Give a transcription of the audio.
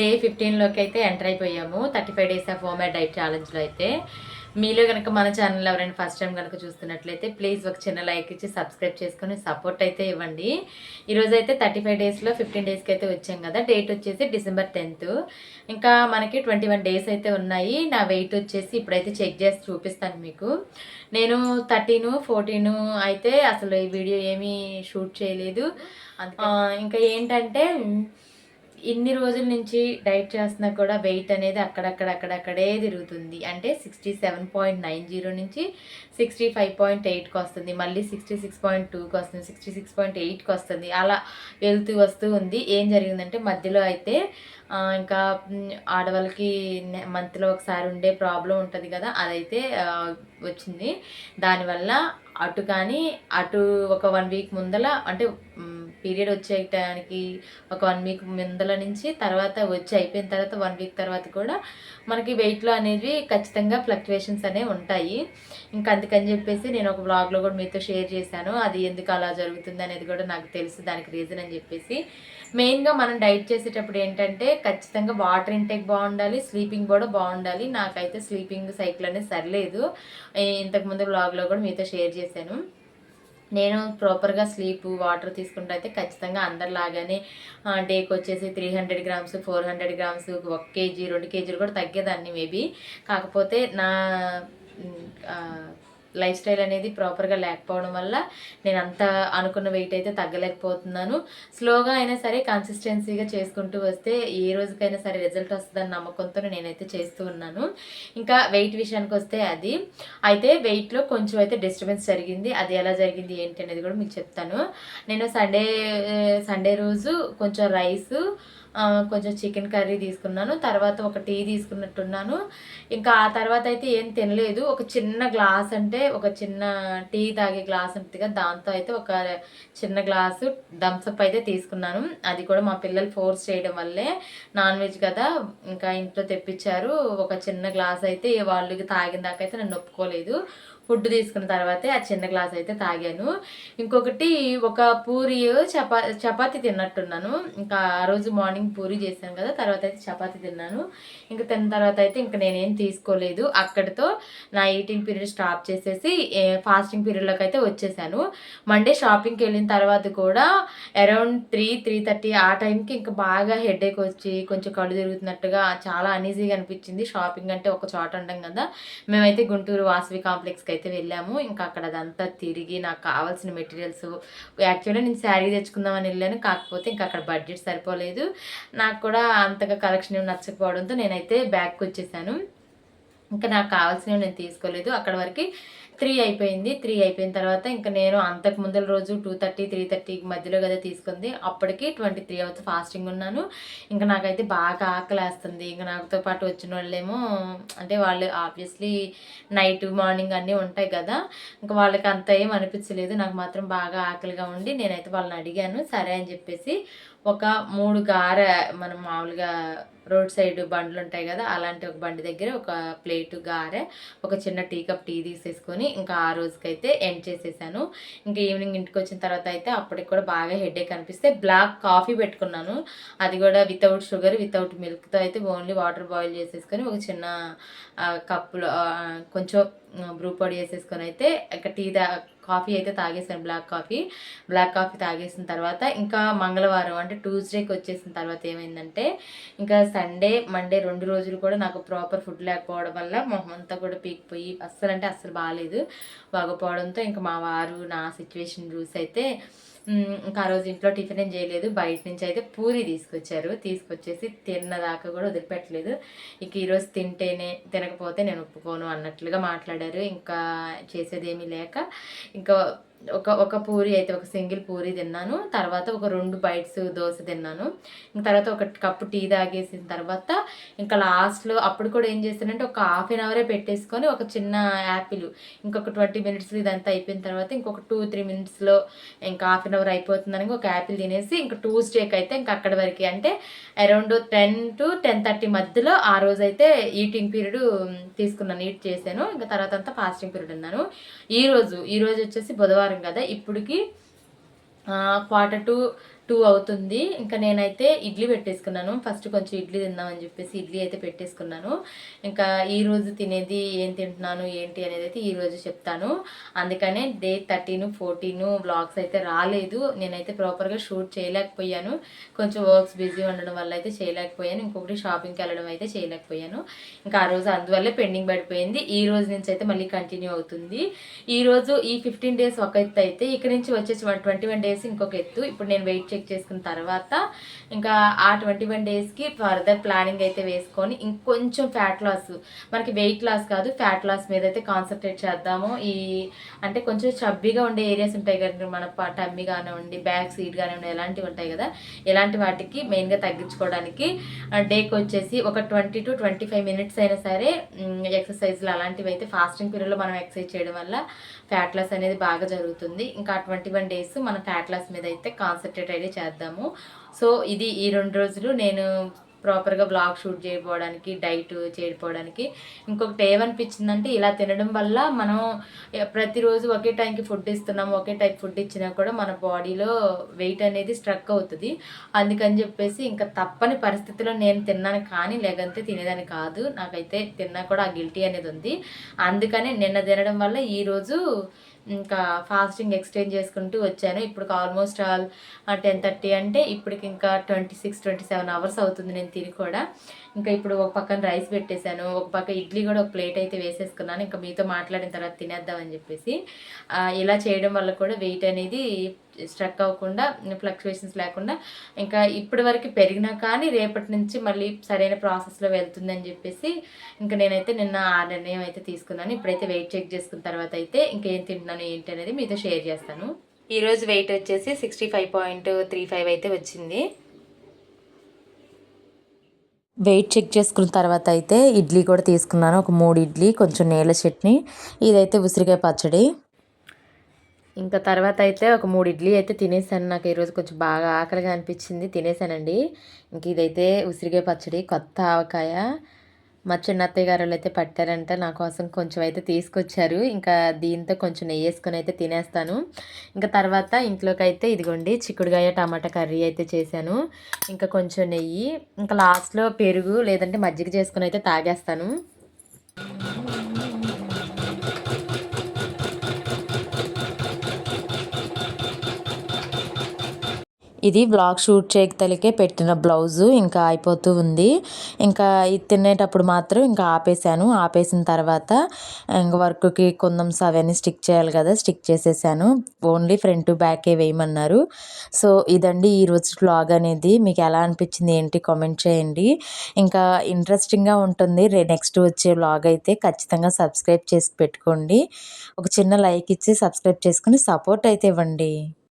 Day ఫిఫ్టీన్లోకి అయితే enter అయిపోయాము. Thirty five days of home diet ఛాలెంజ్లో అయితే. మీలో కనుక మన ఛానల్ ఎవరైనా ఫస్ట్ టైం కనుక చూస్తున్నట్లయితే ప్లీజ్ ఒక చిన్న లైక్ ఇచ్చి సబ్స్క్రైబ్ చేసుకొని సపోర్ట్ అయితే ఇవ్వండి. ఈరోజు అయితే థర్టీ ఫైవ్ డేస్లో ఫిఫ్టీన్ డేస్కి అయితే వచ్చాం కదా. డేట్ వచ్చేసి డిసెంబర్ టెన్త్ ఇంకా మనకి ట్వంటీ వన్ డేస్ అయితే ఉన్నాయి. నా వెయిట్ వచ్చేసి ఇప్పుడైతే చెక్ చేసి చూపిస్తాను మీకు. నేను థర్టీను ఫోర్టీను అయితే అసలు ఈ వీడియో ఏమీ షూట్ చేయలేదు. ఇంకా ఏంటంటే ఇన్ని రోజుల నుంచి డైట్ చేస్తున్నా కూడా వెయిట్ అనేది అక్కడక్కడ అక్కడక్కడే తిరుగుతుంది. అంటే sixty seven point nine zero నుంచి సిక్స్టీ ఫైవ్ పాయింట్ ఎయిట్కి వస్తుంది. మళ్ళీ సిక్స్టీ సిక్స్ పాయింట్ టూకి వస్తుంది. సిక్స్టీ సిక్స్ పాయింట్ ఎయిట్కి వస్తుంది. అలా వెళ్తూ వస్తూ ఉంది. ఏం జరిగిందంటే మధ్యలో అయితే ఇంకా ఆడవాళ్ళకి మంత్లో ఒకసారి ఉండే ప్రాబ్లం ఉంటుంది కదా అదైతే వచ్చింది. దానివల్ల అటు కానీ అటు ఒక వన్ వీక్ ముందల అంటే పీరియడ్ వచ్చేయటానికి ఒక వన్ వీక్ ముందల నుంచి తర్వాత వచ్చి అయిపోయిన తర్వాత వన్ వీక్ తర్వాత కూడా మనకి వెయిట్లో అనేవి ఖచ్చితంగా ఫ్లక్చువేషన్స్ అనేవి ఉంటాయి. ఇంకా అందుకని చెప్పేసి నేను ఒక బ్లాగ్లో కూడా మీతో షేర్ చేశాను. అది ఎందుకు అలా జరుగుతుంది అనేది కూడా నాకు తెలుసు. దానికి రీజన్ అని చెప్పేసి. మెయిన్గా మనం డైట్ చేసేటప్పుడు ఏంటంటే ఖచ్చితంగా వాటర్ ఇంటేక్ బాగుండాలి స్లీపింగ్ కూడా బాగుండాలి. నాకైతే స్లీపింగ్ సైకిల్ అనేది సరిలేదు. ఇంతకుముందు బ్లాగ్లో కూడా మీతో షేర్ చేశాను. నేను ప్రాపర్గా స్లీప్ వాటర్ తీసుకుంటే అయితే ఖచ్చితంగా అందరిలాగానే డేకి వచ్చేసి three hundred grams four hundred grams ఒక కేజీ రెండు కేజీలు కూడా తగ్గేదాన్ని మేబీ కాకపోతే నా లైఫ్ స్టైల్ అనేది ప్రాపర్గా లేకపోవడం వల్ల నేను అంత అనుకున్న వెయిట్ అయితే తగ్గలేకపోతున్నాను. స్లోగా అయినా సరే కన్సిస్టెన్సీగా చేసుకుంటూ వస్తే ఏ రోజుకైనా సరే రిజల్ట్ వస్తుందని నమ్మకంతో నేనైతే చేస్తూ ఉన్నాను. ఇంకా వెయిట్ విషయానికి వస్తే అది. అయితే వెయిట్లో కొంచెం అయితే డిస్టర్బెన్స్ జరిగింది. అది ఎలా జరిగింది ఏంటి అనేది కూడా మీకు చెప్తాను. నేను సండే సండే రోజు కొంచెం రైస్ కొంచెం చికెన్ కర్రీ తీసుకున్నాను తర్వాత ఒక టీ తీసుకున్నట్టున్నాను. ఇంకా ఆ తర్వాత అయితే ఏం తినలేదు. ఒక చిన్న గ్లాస్ అంటే ఒక చిన్న టీ తాగే గ్లాస్ ఉంటుంది కదా దాంతో అయితే ఒక చిన్న గ్లాసు థమ్స్అప్ అయితే తీసుకున్నాను. అది కూడా మా పిల్లలు ఫోర్స్ చేయడం వల్లే నాన్ వెజ్ కదా ఇంకా ఇంట్లో తెప్పించారు. ఒక చిన్న గ్లాస్ అయితే వాళ్ళకి తాగిన దాకా అయితే నేను ఒప్పుకోలేదు. ఫుడ్ తీసుకున్న తర్వాతే ఆ చిన్న గ్లాస్ అయితే తాగాను. ఇంకొకటి ఒక పూరి చపా చపాతి తిన్నట్టున్నాను. ఇంకా ఆ రోజు మార్నింగ్ పూరి చేశాను కదా తర్వాత అయితే చపాతి తిన్నాను. ఇంకా తిన్న తర్వాత అయితే ఇంకా నేనేం తీసుకోలేదు. అక్కడితో నా ఈటింగ్ పీరియడ్ స్టాప్ చేసేసి ఫాస్టింగ్ పీరియడ్లోకి అయితే వచ్చేసాను. మండే షాపింగ్కి వెళ్ళిన తర్వాత కూడా అరౌండ్ త్రీ త్రీ థర్టీ ఆ టైంకి ఇంకా బాగా హెడేక్ వచ్చి కొంచెం కళ్ళు తిరుగుతున్నట్టుగా చాలా అనీజీగా అనిపించింది. షాపింగ్ అంటే ఒక చోట ఉండం కదా. మేమైతే గుంటూరు వాసవి కాంప్లెక్స్కి అయితే వెళ్ళాము. ఇంకా అక్కడ అదంతా తిరిగి నాకు కావాల్సిన మెటీరియల్స్ యాక్చువల్గా నేను శారీ తెచ్చుకుందామని వెళ్ళాను. కాకపోతే ఇంకా అక్కడ బడ్జెట్ సరిపోలేదు. నాకు కూడా అంతగా కలెక్షన్ నచ్చకపోవడంతో నేనైతే బ్యాగ్కి వచ్చేసాను ఇంకా నాకు కావాల్సినవి నేను తీసుకోలేదు. అక్కడ వరకు త్రీ అయిపోయింది. త్రీ అయిపోయిన తర్వాత ఇంకా నేను అంతకు ముందల రోజు టూ థర్టీ త్రీ థర్టీ మధ్యలో కదా తీసుకుంది. అప్పటికి ట్వంటీ త్రీ అవర్స్ ఫాస్టింగ్ ఉన్నాను. ఇంకా నాకైతే బాగా ఆకలి వేస్తుంది. ఇంకా నాతో పాటు వచ్చిన వాళ్ళేమో అంటే వాళ్ళు ఆబ్వియస్లీ నైట్ మార్నింగ్ అన్నీ ఉంటాయి కదా. ఇంకా వాళ్ళకి అంత ఏం అనిపించలేదు. నాకు మాత్రం బాగా ఆకలిగా ఉండి నేనైతే వాళ్ళని అడిగాను. సరే అని చెప్పేసి ఒక మూడు గార మనం మామూలుగా రోడ్ సైడ్ బండ్లు ఉంటాయి కదా అలాంటి ఒక బండి దగ్గర ఒక ప్లేట్ గారె ఒక చిన్న టీ కప్ టీ తీసేసుకొని ఇంకా ఆ రోజుకైతే ఎండ్ చేసేసాను. ఇంకా ఈవినింగ్ ఇంటికి వచ్చిన తర్వాత అయితే అప్పటికి కూడా బాగా హెడేక్ అనిపిస్తే బ్లాక్ కాఫీ పెట్టుకున్నాను. అది కూడా వితౌట్ షుగర్ వితౌట్ మిల్క్తో అయితే ఓన్లీ వాటర్ బాయిల్ చేసేసుకొని ఒక చిన్న కప్పులో కొంచెం బ్రూ పొడి వేసేసుకొని అయితే ఇక టీ తా కాఫీ అయితే తాగేసాను బ్లాక్ కాఫీ బ్లాక్ కాఫీ తాగేసిన తర్వాత ఇంకా మంగళవారం అంటే ట్యూస్డేకి వచ్చేసిన తర్వాత ఏమైందంటే ఇంకా సండే మండే రెండు రోజులు కూడా నాకు ప్రాపర్ ఫుడ్ లేకపోవడం వల్ల మొహం అంతా కూడా పీకిపోయి అస్సలు అంటే అస్సలు బాగాలేదు బాగపోవడంతో ఇంకా మా వారు నా సిచ్యువేషన్ చూసి అయితే ఇంకా ఆ రోజు ఇంట్లో టిఫిన్ ఏం చేయలేదు. బయట నుంచి అయితే పూరి తీసుకొచ్చారు. తీసుకొచ్చేసి తిన్నదాకా కూడా వదిలిపెట్టలేదు. ఇక ఈరోజు తింటేనే తినకపోతే నేను ఒప్పుకోను అన్నట్లుగా మాట్లాడారు. ఇంకా చేసేదేమీ లేక ఇంకా ఒక ఒక పూరి అయితే ఒక సింగిల్ పూరి తిన్నాను. తర్వాత ఒక రెండు బైట్స్ దోశ తిన్నాను. ఇంక తర్వాత ఒక కప్పు టీ తాగేసిన తర్వాత ఇంకా లాస్ట్లో అప్పుడు కూడా ఏం చేస్తానంటే ఒక హాఫ్ అన్ అవరే పెట్టేసుకొని ఒక చిన్న యాపిల్ ఇంకొక ట్వంటీ మినిట్స్ ఇదంతా అయిపోయిన తర్వాత ఇంకొక టూ త్రీ మినిట్స్లో ఇంకా హాఫ్ అన్ అవర్ అయిపోతుందని ఒక యాపిల్ తినేసి ఇంకా ట్యూస్డేకి అయితే ఇంకా అక్కడి వరకు అంటే around ten to ten thirty మధ్యలో ఆ రోజు అయితే ఈటింగ్ పీరియడ్ తీసుకున్నాను ఈట్ చేశాను. ఇంకా తర్వాత అంతా ఫాస్టింగ్ పీరియడ్ ఉన్నాను ఈ రోజు ఈ రోజు వచ్చేసి బుధవారం కదా ఇప్పటికి క్వార్టర్ టు టూ అవుతుంది. ఇంకా నేనైతే ఇడ్లీ పెట్టేసుకున్నాను. ఫస్ట్ కొంచెం ఇడ్లీ తిందామని చెప్పేసి ఇడ్లీ అయితే పెట్టేసుకున్నాను. ఇంకా ఈరోజు తినేది ఏం తింటున్నాను ఏంటి అనేది అయితే ఈరోజు చెప్తాను. అందుకనే డే థర్టీన్ ఫోర్టీన్ వ్లాగ్స్ అయితే రాలేదు. నేనైతే ప్రాపర్గా షూట్ చేయలేకపోయాను. కొంచెం వర్క్స్ బిజీ ఉండడం వల్ల అయితే చేయలేకపోయాను. ఇంకొకటి షాపింగ్కి వెళ్ళడం అయితే చేయలేకపోయాను. ఇంకా ఆ రోజు అందువల్లే పెండింగ్ పడిపోయింది. ఈ రోజు నుంచి అయితే మళ్ళీ కంటిన్యూ అవుతుంది. ఈ రోజు ఈ ఫిఫ్టీన్ డేస్ ఒక ఎత్తు అయితే ఇక్కడ నుంచి వచ్చేసి ట్వంటీ వన్ డేస్ ఇంకొక ఎత్తు. ఇప్పుడు నేను వెయిట్ చెక్ చేసుకున్న తర్వాత ఇంకా ఆ ట్వంటీ వన్ డేస్కి ఫర్దర్ ప్లానింగ్ అయితే వేసుకొని ఇంకొంచెం ఫ్యాట్ లాస్ మనకి వెయిట్ లాస్ కాదు ఫ్యాట్ లాస్ మీద అయితే కాన్సన్ట్రేట్ చేద్దాము. ఈ అంటే కొంచెం చబ్బీగా ఉండే ఏరియాస్ ఉంటాయి కదా మన టమ్మి కానివ్వండి బ్యాక్ సీట్ కానివ్వండి ఎలాంటివి ఉంటాయి కదా ఇలాంటి వాటికి మెయిన్గా తగ్గించుకోవడానికి డేకి వచ్చేసి ఒక twenty to twenty five minutes అయినా సరే ఎక్సర్సైజ్లు అలాంటివి అయితే ఫాస్టింగ్ పీరియడ్లో మనం ఎక్సర్సైజ్ చేయడం వల్ల ఫ్యాట్ లాస్ అనేది బాగా జరుగుతుంది. ఇంకా ట్వంటీ వన్ డేస్ మన ఫ్యాట్ లాస్ మీద అయితే కాన్సన్ట్రేట్ అయితే చేద్దాము. సో ఇది ఈ రెండు రోజులు నేను ప్రాపర్గా బ్లాగ్ షూట్ చేయకపోవడానికి డైట్ చేయకపోవడానికి. ఇంకొకటి ఏమనిపించిందంటే ఇలా తినడం వల్ల మనం ప్రతిరోజు ఒకే టైంకి ఫుడ్ ఇస్తున్నాము ఒకే టైప్ ఫుడ్ ఇచ్చినా కూడా మన బాడీలో వెయిట్ అనేది స్ట్రక్ అవుతుంది. అందుకని చెప్పేసి ఇంకా తప్పని పరిస్థితిలో నేను తిన్నాను కానీ లేకంటే తినేదాన్ని కాదు. నాకైతే తిన్నా కూడా ఆ గిల్టీ అనేది ఉంది. అందుకని నిన్న తినడం వల్ల ఈరోజు ఇంకా ఫాస్టింగ్ ఎక్స్టెండ్ చేసుకుంటూ వచ్చాను. ఇప్పుడు ఆల్మోస్ట్ ఆల్ టెన్ థర్టీ అంటే ఇప్పటికి ఇంకా twenty six twenty seven hours అవుతుంది నేను తిని కూడా. ఇంకా ఇప్పుడు ఒక పక్కన రైస్ పెట్టేశాను. ఒక పక్క ఇడ్లీ కూడా ఒక ప్లేట్ అయితే వేసేసుకున్నాను. ఇంకా మీతో మాట్లాడిన తర్వాత తినేద్దామని చెప్పేసి ఇలా చేయడం వల్ల కూడా వెయిట్ అనేది స్ట్రక్ అవ్వకుండా ఫ్లక్చువేషన్స్ లేకుండా ఇంకా ఇప్పటి వరకు పెరిగినా కానీ రేపటి నుంచి మళ్ళీ సరైన ప్రాసెస్లో వెళ్తుందని చెప్పేసి ఇంకా నేనైతే నిన్న ఆ నిర్ణయం అయితే తీసుకున్నాను. ఇప్పుడైతే వెయిట్ చెక్ చేసుకున్న తర్వాత అయితే ఇంకేం తింటున్నాను ఏంటి అనేది మీతో షేర్ చేస్తాను. ఈరోజు వెయిట్ వచ్చేసి sixty five point three five అయితే వచ్చింది. వెయిట్ చెక్ చేసుకున్న తర్వాత అయితే ఇడ్లీ కూడా తీసుకున్నాను. ఒక మూడు ఇడ్లీ కొంచెం నీళ్ళ చట్నీ ఇదైతే ఉసిరికాయ పచ్చడి. ఇంకా తర్వాత అయితే ఒక మూడు ఇడ్లీ అయితే తినేసాను. నాకు ఈరోజు కొంచెం బాగా ఆకలిగా అనిపించింది. తినేసానండి. ఇంక ఇదైతే ఉసిరికాయ పచ్చడి కొత్త ఆవకాయ. మా చిన్న అత్తయ్య గారు అయితే పట్టారంట. నా కోసం కొంచెం అయితే తీసుకొచ్చారు. ఇంకా దీంతో కొంచెం నెయ్యి వేసుకొని అయితే తినేస్తాను. ఇంకా తర్వాత ఇంట్లోకి అయితే ఇదిగోండి చిక్కుడుగాయ టమాటా కర్రీ అయితే చేశాను. ఇంకా కొంచెం నెయ్యి. ఇంకా లాస్ట్లో పెరుగు లేదంటే మజ్జిగ చేసుకొని అయితే తాగేస్తాను. ఇది బ్లాగ్ షూట్ చేయగలిగే పెట్టిన బ్లౌజు ఇంకా అయిపోతూ ఉంది. ఇంకా ఇది తినేటప్పుడు మాత్రం ఇంకా ఆపేసాను ఆపేసిన తర్వాత ఇంకా వర్క్కి కొందమ్స్ అవన్నీ స్టిక్ చేయాలి కదా స్టిక్ చేసేసాను. ఓన్లీ ఫ్రంట్ బ్యాకే వేయమన్నారు. సో ఇదండి ఈరోజు బ్లాగ్ అనేది. మీకు ఎలా అనిపించింది ఏంటి కామెంట్ చేయండి. ఇంకా ఇంట్రెస్టింగ్గా ఉంటుంది. రే నెక్స్ట్ వచ్చే బ్లాగ్ అయితే ఖచ్చితంగా సబ్స్క్రైబ్ చేసి పెట్టుకోండి. ఒక చిన్న లైక్ ఇచ్చి సబ్స్క్రైబ్ చేసుకుని సపోర్ట్ అయితే ఇవ్వండి.